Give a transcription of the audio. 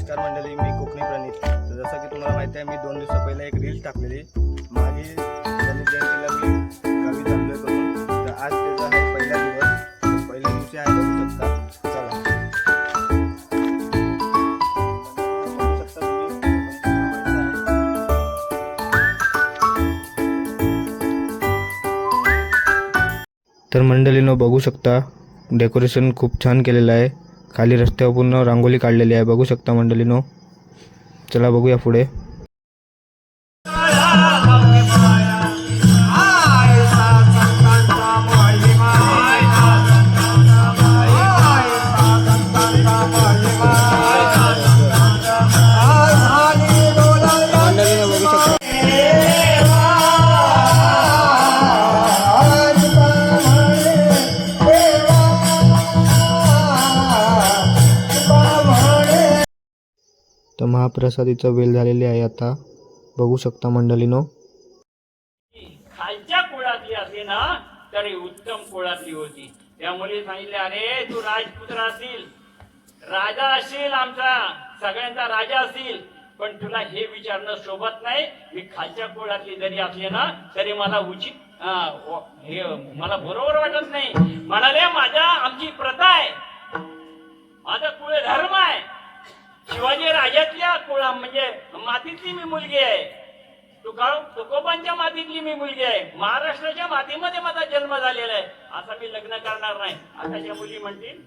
नमस्कार मंडळी मी कोकणी प्रणित. तर जसं की तुम्हाला माहिती आहे मी दोन दिवसा पहिला एक रील टाकलेली. मागे गणेश जयंतीला मी कवी चाललोय करून तर आज त्याचा आहे पहिला दिवस. पहिल्या दिवशी आहे बघू शकता. चला. तर मंडळीनं बघू शकता डेकोरेशन खूप छान केलेलं आहे. खाली रस्त्यावर पूर्ण रांगोळी काढलेली आहे. बघू शकता मंडळीनो. चला बघूया पुढे. तर महाप्रसादीचं वेल झालेली आहे आता. बघू शकता मंडळीनो. खालच्या कुळातली असली ना तरी उत्तम कुळातली होती. त्यामुळे सांगितले अरे तू राजपुत्र असेल राजा असेल आमचा. सगळ्यांचा राजा असेल पण तुला हे विचारणं सोबत नाही. मी खालच्या कुळातली जरी असले ना तरी मला उचित हे मला बरोबर वाटत नाही. म्हणाले माझ्या आमची प्रथा आहे. माझा कुळ धर्म आहे. शिवाजी राजातली म्हणजे मातीतली मी मुलगी आहे. तुकाळ तुकोबांच्या मातीतली मी मुलगी आहे. महाराष्ट्राच्या मातीमध्ये माझा जन्म झालेला आहे. असं मी लग्न करणार नाही. आताच्या मुली म्हणतील